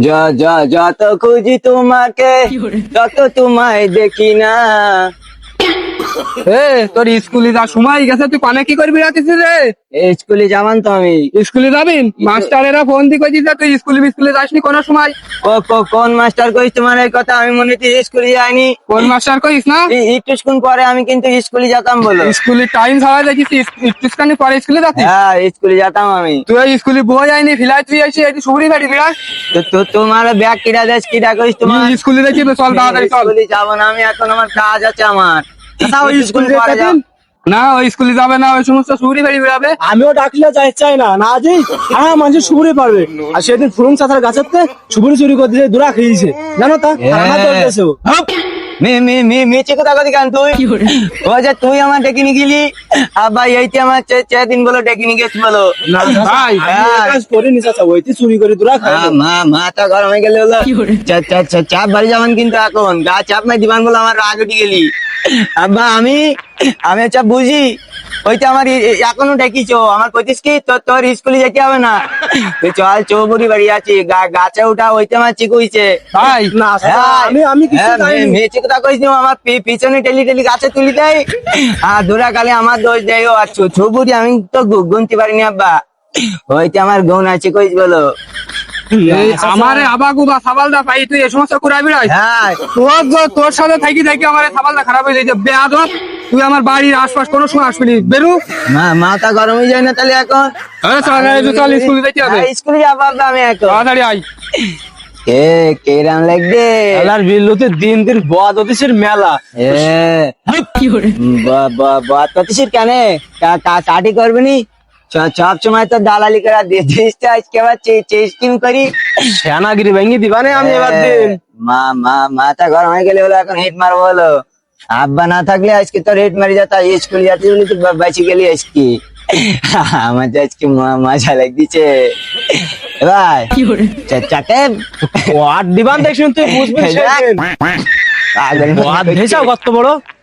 য- যা যত খুঁজি তোমাকে তত তোমায় দেখি না। এ তোর স্কুলে যা সময় গেছে তুই কি করবি রাতিস রে? স্কুলে যাবান তো আমি। স্কুলে মাস্টারেরা ফোন দিয়ে কইছিস তুই স্কুলে যাসনি কোনো সময়? কোন মাস্টার কইস তোমার এই কথা? আমি মনে হচ্ছে স্কুলে যাইনি। কোন মাস্টার কইস না? এই- পরে আমি কিন্তু স্কুলে যেতাম বলো। স্কুলে টাইম ছাড়া দেখিস পরে স্কুলে যাচ্ছিস হ্যাঁ স্কুলে যেতাম আমি। তুই স্কুলে বই আইনি ফিলাই তুই আইসি এটি সুবরি তো তোমার ব্যাগ কিরা দেশ কিরা কইস তোমার? স্কুলে দেখি চল তাড়াতাড়ি চল। স্কুলে যাব না আমি এখন আমার কাজ আছে আমার। স্কুলে না ওই স্কুলে যাবে না ওই সমস্ত বাড়ি বেরাবে আমিও ডাকলে যাই চাই না। না যে হ্যাঁ মানুষ পারবে। আর সেদিন চাচার গাছের তে সুপুরি চুরি করে দিয়ে দূরা খেয়েছে। জানো তা? আমার দৌড়তেছে ও। মি মি মি কথা কথা কেন তুই? ও যে তুই আমার ডেকে নিয়ে গেলি আব্বা এইতে আমার চে- চে দিন বলো ডেকে নিয়ে গেছি বলো। ভাই করিনি চুরি করে দূরা মা মাথা গরম হয়ে গেলে হলো। চাপ বাড়ি যাবেন কিন্তু এখন। গা চাপ নাই দিবান বলে আমার রাগ উঠে গেলি। আব্বা আমি আমি চাপ বুঝি ওইটা আমার এখনও ডেকিছো আমার কইতিস কি? তোর তোর স্কুলে যেতে হবে না। তুই চল চৌবুরি বাড়ি আছি। গাছে উঠা ওইতে আমার চিকু হইছে। ভাই না আমি আমি কিছু হ্যাঁ, জানি আমার পিছনে টেলি টেলি গাছে তুলি দেয়। আর দূরা কালে আমার দোষ দেয়। ও আর ছো- ছবুরি আমি তো গুনতে পারিনি আব্বা। হইতে আমার গুণ আছে কইস বলো। আমারে আবাগু বা সাবালদা পাই তুই এই সমস্ত কুড়াবি রাই তোর তোর সাথে থাকি থাকি আমার সাবালটা খারাপ হয়ে যাচ্ছে বেয়াদব তুই আমার বাড়ির আশপাশ কোনো সময় আসবি নি। বেরু। মা মাথা গরম হয়ে যায় না তাহলে এখন? আরে চল চল স্কুলে যেতে হবে। স্কুলে যাব আমি এখন। তাড়াতাড়ি আই কে কেরাম লাগবে? বিল্লুতে দিন দিন বদ মেলা। এ। বা- বা- কেন? কা- কা- কাটি করবি নি? চ- সব সময় তো দালালি করে দিয়ে আজকে আবার চেষ্টিম করি। সেনাগিরি ভেঙে দিবানে আমি এবার দিন। মা মা মাথা গরম হয়ে গেলে হলো এখন হিট মারবো হলো। আব্বা না থাকলে আজকে তো রেট মারি যেত স্কুল যাতে বলে তো বাঁচি গেলি আজকে। আমার তো আজকে ম- মজা লাগছে। ভাই চা- চাটে। ওয়াট দিবান দেখছুন তুই বুঝবি। পাগল করছে। কত বড়?